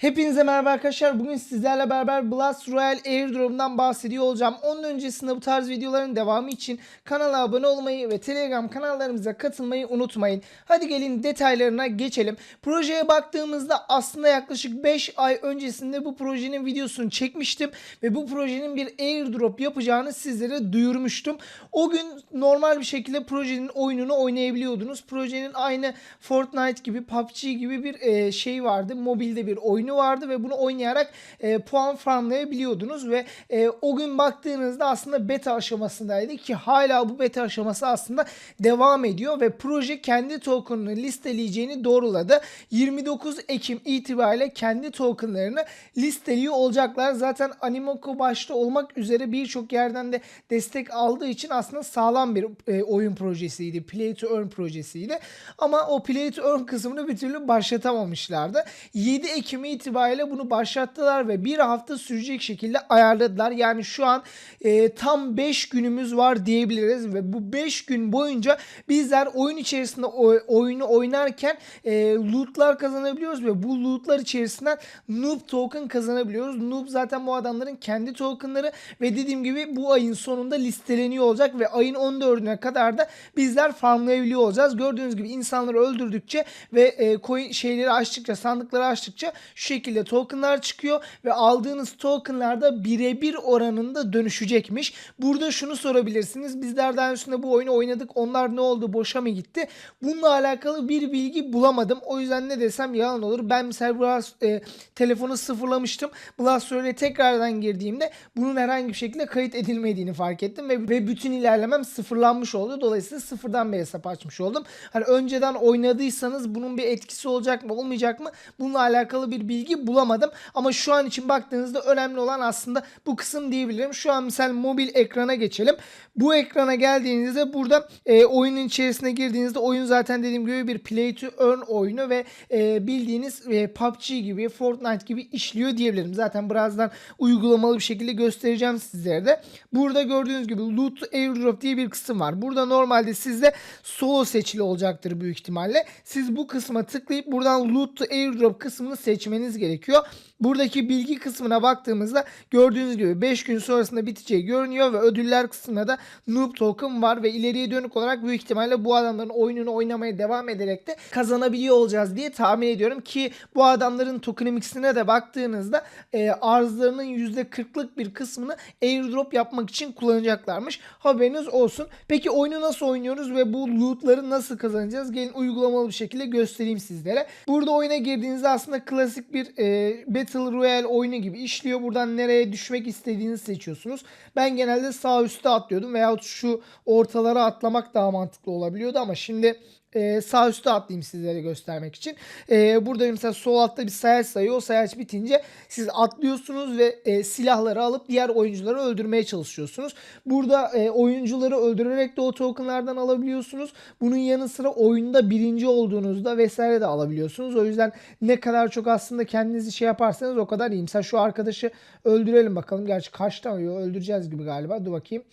Hepinize merhaba arkadaşlar. Bugün sizlerle beraber Blast Royale Airdrop'dan bahsediyor olacağım. Onun öncesinde bu tarz videoların devamı için kanala abone olmayı ve Telegram kanallarımıza katılmayı unutmayın. Hadi gelin detaylarına geçelim. Projeye baktığımızda aslında yaklaşık 5 ay öncesinde bu projenin videosunu çekmiştim ve bu projenin bir airdrop yapacağını sizlere duyurmuştum. O gün normal bir şekilde projenin oyununu oynayabiliyordunuz. Projenin aynı Fortnite gibi, PUBG gibi bir e, şey vardı. Mobilde bir oyunu vardı ve bunu oynayarak e, puan farmlayabiliyordunuz ve e, o gün baktığınızda aslında beta aşamasındaydı ki hala bu beta aşaması aslında devam ediyor ve proje kendi token'ını listeleyeceğini doğruladı. 29 Ekim itibariyle kendi token'larını listeliyor olacaklar. Zaten Animoco başta olmak üzere birçok yerden de destek aldığı için aslında sağlam bir e, oyun projesiydi. Play to earn projesiydi. Ama o play to earn kısmını bir türlü başlatamamışlardı. 7 Ekim itibariyle bunu başlattılar ve bir hafta sürecek şekilde ayarladılar. Yani şu an e, tam 5 günümüz var diyebiliriz ve bu 5 gün boyunca bizler oyun içerisinde oyunu oynarken e, lootlar kazanabiliyoruz ve bu lootlar içerisinden noob token kazanabiliyoruz. Noob zaten bu adamların kendi tokenları ve dediğim gibi bu ayın sonunda listeleniyor olacak ve ayın 14'üne kadar da bizler farmlayabiliyor olacağız. Gördüğünüz gibi insanları öldürdükçe ve e, coin şeyleri açtıkça sandıkları açtıkça şu şekilde tokenlar çıkıyor ve aldığınız tokenlar da birebir oranında dönüşecekmiş. Burada şunu sorabilirsiniz. Bizler daha öncesinde bu oyunu oynadık. Onlar ne oldu? Boşa mı gitti? Bununla alakalı bir bilgi bulamadım. O yüzden ne desem yalan olur. Ben mesela biraz e, telefonu sıfırlamıştım. Blast Royale'e tekrardan girdiğimde bunun herhangi bir şekilde kayıt edilmediğini fark ettim ve, ve bütün ilerlemem sıfırlanmış oldu. Dolayısıyla sıfırdan bir hesap açmış oldum. Hani önceden oynadıysanız bunun bir etkisi olacak mı olmayacak mı? Bununla alakalı bir bilgi bulamadım. Ama şu an için baktığınızda önemli olan aslında bu kısım diyebilirim. Şu an mesela mobil ekrana geçelim. Bu ekrana geldiğinizde burada e, oyunun içerisine girdiğinizde oyun zaten dediğim gibi bir play to earn oyunu ve e, bildiğiniz e, PUBG gibi Fortnite gibi işliyor diyebilirim. Zaten birazdan uygulamalı bir şekilde göstereceğim sizlere de. Burada gördüğünüz gibi loot airdrop diye bir kısım var. Burada normalde sizde solo seçili olacaktır büyük ihtimalle. Siz bu kısma tıklayıp buradan loot airdrop kısmını seçmeniz gerekiyor. Buradaki bilgi kısmına baktığımızda gördüğünüz gibi 5 gün sonrasında biteceği görünüyor ve ödüller kısmında da noob token var ve ileriye dönük olarak büyük ihtimalle bu adamların oyununu oynamaya devam ederek de kazanabiliyor olacağız diye tahmin ediyorum ki bu adamların tokenomics'ine de baktığınızda e, arzlarının %40'lık bir kısmını airdrop yapmak için kullanacaklarmış. Haberiniz olsun. Peki oyunu nasıl oynuyoruz ve bu lootları nasıl kazanacağız? Gelin uygulamalı bir şekilde göstereyim sizlere. Burada oyuna girdiğinizde aslında klasik bir e, Battle Royale oyunu gibi işliyor. Buradan nereye düşmek istediğinizi seçiyorsunuz. Ben genelde sağ üstte atlıyordum veyahut şu ortalara atlamak daha mantıklı olabiliyordu ama şimdi e, sağ üstte atlayayım sizlere göstermek için. E, burada mesela sol altta bir sayaç sayıyor. O sayaç bitince siz atlıyorsunuz ve e, silahları alıp diğer oyuncuları öldürmeye çalışıyorsunuz. Burada e, oyuncuları öldürerek de o tokenlardan alabiliyorsunuz. Bunun yanı sıra oyunda birinci olduğunuzda vesaire de alabiliyorsunuz. O yüzden ne kadar çok aslında kendinizi şey yaparsanız o kadar iyi. Mesela şu arkadaşı öldürelim bakalım. Gerçi kaç öldüreceğiz gibi galiba. Dur bakayım.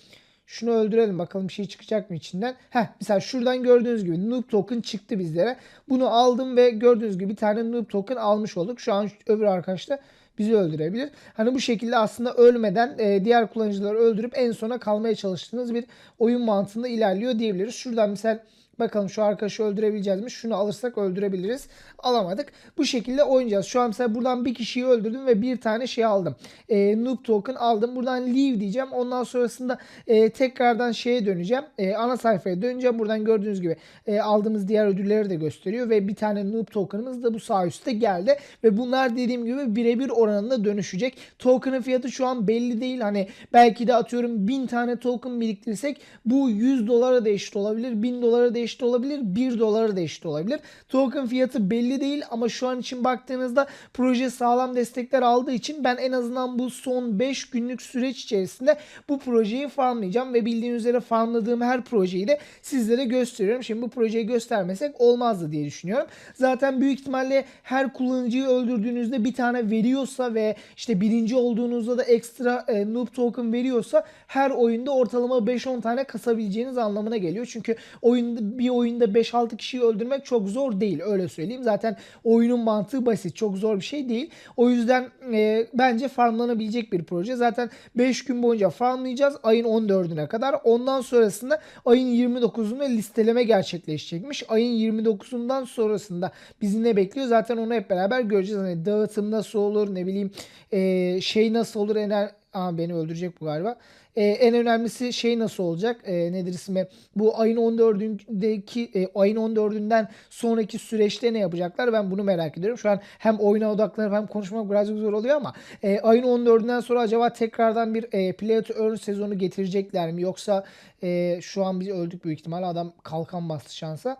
Şunu öldürelim bakalım bir şey çıkacak mı içinden. Heh mesela şuradan gördüğünüz gibi noob token çıktı bizlere. Bunu aldım ve gördüğünüz gibi bir tane noob token almış olduk. Şu an öbür arkadaş da bizi öldürebilir. Hani bu şekilde aslında ölmeden e, diğer kullanıcıları öldürüp en sona kalmaya çalıştığınız bir oyun mantığında ilerliyor diyebiliriz. Şuradan mesela Bakalım şu arkadaşı öldürebileceğiz mi? Şunu alırsak öldürebiliriz. Alamadık. Bu şekilde oynayacağız. Şu an mesela buradan bir kişiyi öldürdüm ve bir tane şey aldım. E, noob token aldım. Buradan leave diyeceğim. Ondan sonrasında e, tekrardan şeye döneceğim. E, ana sayfaya döneceğim. Buradan gördüğünüz gibi e, aldığımız diğer ödülleri de gösteriyor ve bir tane noob tokenımız da bu sağ üstte geldi. Ve bunlar dediğim gibi birebir oranında dönüşecek. Token'ın fiyatı şu an belli değil. Hani belki de atıyorum 1000 tane token biriktirirsek bu 100 dolara da eşit olabilir. 1000 dolara da eşit olabilir. 1 dolara da eşit olabilir. Token fiyatı belli değil ama şu an için baktığınızda proje sağlam destekler aldığı için ben en azından bu son 5 günlük süreç içerisinde bu projeyi farmlayacağım ve bildiğiniz üzere farmladığım her projeyi de sizlere gösteriyorum. Şimdi bu projeyi göstermesek olmazdı diye düşünüyorum. Zaten büyük ihtimalle her kullanıcıyı öldürdüğünüzde bir tane veriyorsa ve işte birinci olduğunuzda da ekstra e, noob token veriyorsa her oyunda ortalama 5-10 tane kasabileceğiniz anlamına geliyor. Çünkü oyunda bir oyunda 5-6 kişiyi öldürmek çok zor değil öyle söyleyeyim. Zaten oyunun mantığı basit çok zor bir şey değil. O yüzden e, bence farmlanabilecek bir proje. Zaten 5 gün boyunca farmlayacağız ayın 14'üne kadar. Ondan sonrasında ayın 29'unda listeleme gerçekleşecekmiş. Ayın 29'undan sonrasında bizi ne bekliyor zaten onu hep beraber göreceğiz. Hani dağıtım nasıl olur ne bileyim e, şey nasıl olur ener Aa, beni öldürecek bu galiba. Ee, en önemlisi şey nasıl olacak? Ee, nedir ismi? Bu ayın 14'ündeki e, ayın 14'ünden sonraki süreçte ne yapacaklar? Ben bunu merak ediyorum. Şu an hem oyuna odaklanıp hem konuşmak birazcık zor oluyor ama e, ayın 14'ünden sonra acaba tekrardan bir e, Play to Earn sezonu getirecekler mi? Yoksa e, şu an biz öldük büyük ihtimalle. Adam kalkan bastı şansa.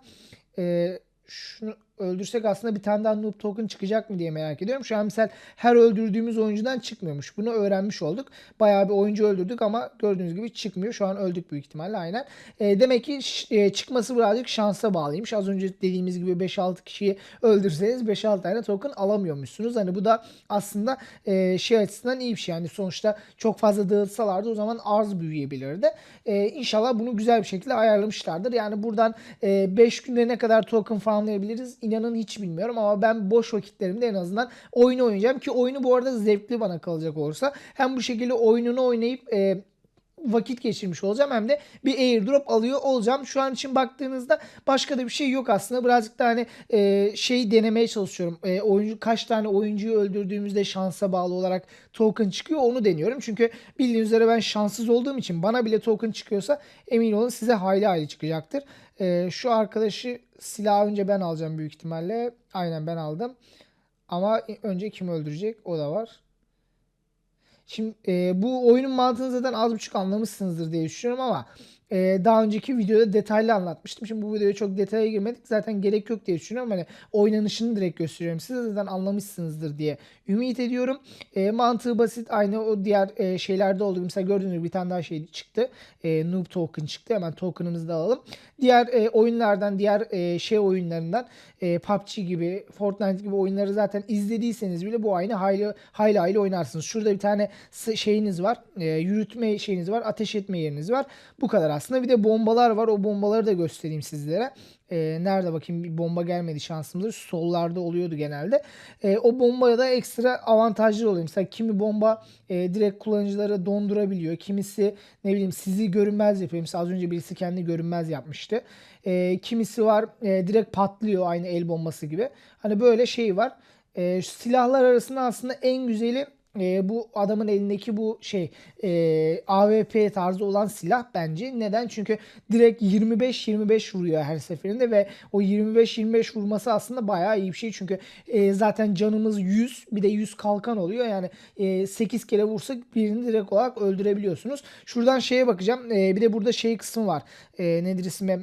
E, şunu öldürsek aslında bir tane daha noob token çıkacak mı diye merak ediyorum. Şu an misal her öldürdüğümüz oyuncudan çıkmıyormuş. Bunu öğrenmiş olduk. Bayağı bir oyuncu öldürdük ama gördüğünüz gibi çıkmıyor. Şu an öldük büyük ihtimalle aynen. E, demek ki e, çıkması birazcık şansa bağlıymış. Az önce dediğimiz gibi 5-6 kişiyi öldürseniz 5-6 tane token alamıyormuşsunuz. Hani bu da aslında e, şey açısından iyi bir şey. Yani sonuçta çok fazla dağıtsalardı o zaman arz büyüyebilirdi. E, inşallah bunu güzel bir şekilde ayarlamışlardır. Yani buradan 5 e, günde ne kadar token farmlayabiliriz inanın hiç bilmiyorum ama ben boş vakitlerimde en azından oyunu oynayacağım ki oyunu bu arada zevkli bana kalacak olursa. Hem bu şekilde oyununu oynayıp e, vakit geçirmiş olacağım hem de bir airdrop alıyor olacağım. Şu an için baktığınızda başka da bir şey yok aslında. Birazcık da hani e, şey denemeye çalışıyorum. E, oyuncu kaç tane oyuncuyu öldürdüğümüzde şansa bağlı olarak token çıkıyor onu deniyorum. Çünkü bildiğiniz üzere ben şanssız olduğum için bana bile token çıkıyorsa emin olun size hayli hayli çıkacaktır. E, şu arkadaşı silah önce ben alacağım büyük ihtimalle. Aynen ben aldım. Ama önce kim öldürecek o da var. Şimdi e, bu oyunun mantığını zaten az buçuk anlamışsınızdır diye düşünüyorum ama e, daha önceki videoda detaylı anlatmıştım. Şimdi bu videoya çok detaya girmedik. Zaten gerek yok diye düşünüyorum. Hani oynanışını direkt gösteriyorum size. Zaten anlamışsınızdır diye ümit ediyorum. E, mantığı basit. Aynı o diğer e, şeylerde oldu. Mesela gördüğünüz gibi bir tane daha şey çıktı. E, Noob Token çıktı. Hemen token'ımızı da alalım. Diğer e, oyunlardan, diğer e, şey oyunlarından e, PUBG gibi, Fortnite gibi oyunları zaten izlediyseniz bile bu aynı hayli hayli hayli oynarsınız. Şurada bir tane şeyiniz var. E, yürütme şeyiniz var. Ateş etme yeriniz var. Bu kadar aslında. Bir de bombalar var. O bombaları da göstereyim sizlere. E, nerede bakayım bir bomba gelmedi şansımızda. Sollarda oluyordu genelde. E, o bombaya da ekstra avantajlı oluyor. Mesela kimi bomba e, direkt kullanıcıları dondurabiliyor. Kimisi ne bileyim sizi görünmez yapıyor. Mesela az önce birisi kendi görünmez yapmıştı. E, kimisi var e, direkt patlıyor aynı el bombası gibi. Hani böyle şey var. E, silahlar arasında aslında en güzeli e, bu adamın elindeki bu şey e, AWP tarzı olan silah bence. Neden? Çünkü direkt 25-25 vuruyor her seferinde ve o 25-25 vurması aslında bayağı iyi bir şey. Çünkü e, zaten canımız 100 bir de 100 kalkan oluyor. Yani e, 8 kere vursak birini direkt olarak öldürebiliyorsunuz. Şuradan şeye bakacağım. E, bir de burada şey kısmı var. E, nedir ismi?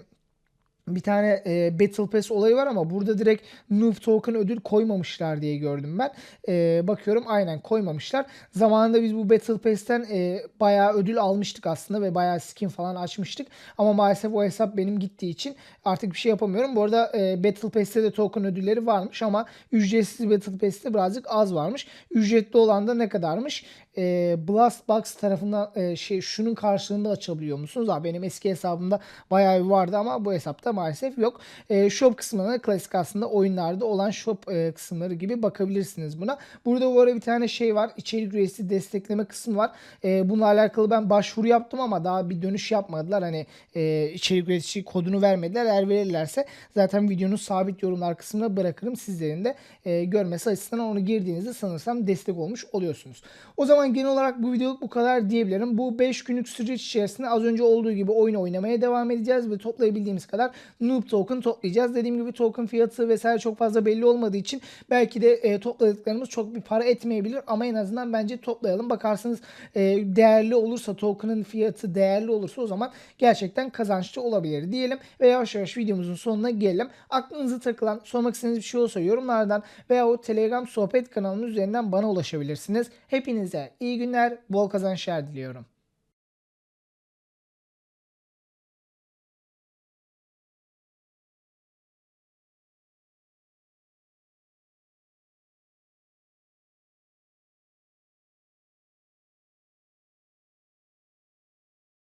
Bir tane e, Battle Pass olayı var ama burada direkt Noob Token ödül koymamışlar diye gördüm ben. E, bakıyorum aynen koymamışlar. Zamanında biz bu Battle Pass'ten e, bayağı ödül almıştık aslında ve bayağı skin falan açmıştık. Ama maalesef o hesap benim gittiği için artık bir şey yapamıyorum. Bu arada e, Battle Pass'te de token ödülleri varmış ama ücretsiz Battle Pass'te birazcık az varmış. Ücretli olan da ne kadarmış? E, Blast Box tarafından e, şey şunun karşılığında açabiliyor musunuz? Abi benim eski hesabımda bayağı bir vardı ama bu hesapta maalesef yok. E, shop kısmına klasik aslında oyunlarda olan shop e, kısımları gibi bakabilirsiniz buna. Burada bu arada bir tane şey var. İçerik üyesi destekleme kısmı var. E, bununla alakalı ben başvuru yaptım ama daha bir dönüş yapmadılar. Hani e, içerik üretici kodunu vermediler. Eğer verirlerse zaten videonun sabit yorumlar kısmına bırakırım. Sizlerin de e, görmesi açısından onu girdiğinizde sanırsam destek olmuş oluyorsunuz. O zaman genel olarak bu videoluk bu kadar diyebilirim. Bu 5 günlük süreç içerisinde az önce olduğu gibi oyun oynamaya devam edeceğiz ve toplayabildiğimiz kadar noob token toplayacağız. Dediğim gibi token fiyatı vesaire çok fazla belli olmadığı için belki de e, topladıklarımız çok bir para etmeyebilir ama en azından bence toplayalım. Bakarsınız e, değerli olursa token'ın fiyatı değerli olursa o zaman gerçekten kazançlı olabilir diyelim ve yavaş yavaş videomuzun sonuna gelelim. Aklınızı takılan, sormak istediğiniz bir şey olsa yorumlardan veya o Telegram sohbet kanalının üzerinden bana ulaşabilirsiniz. Hepinize iyi günler, bol kazançlar diliyorum.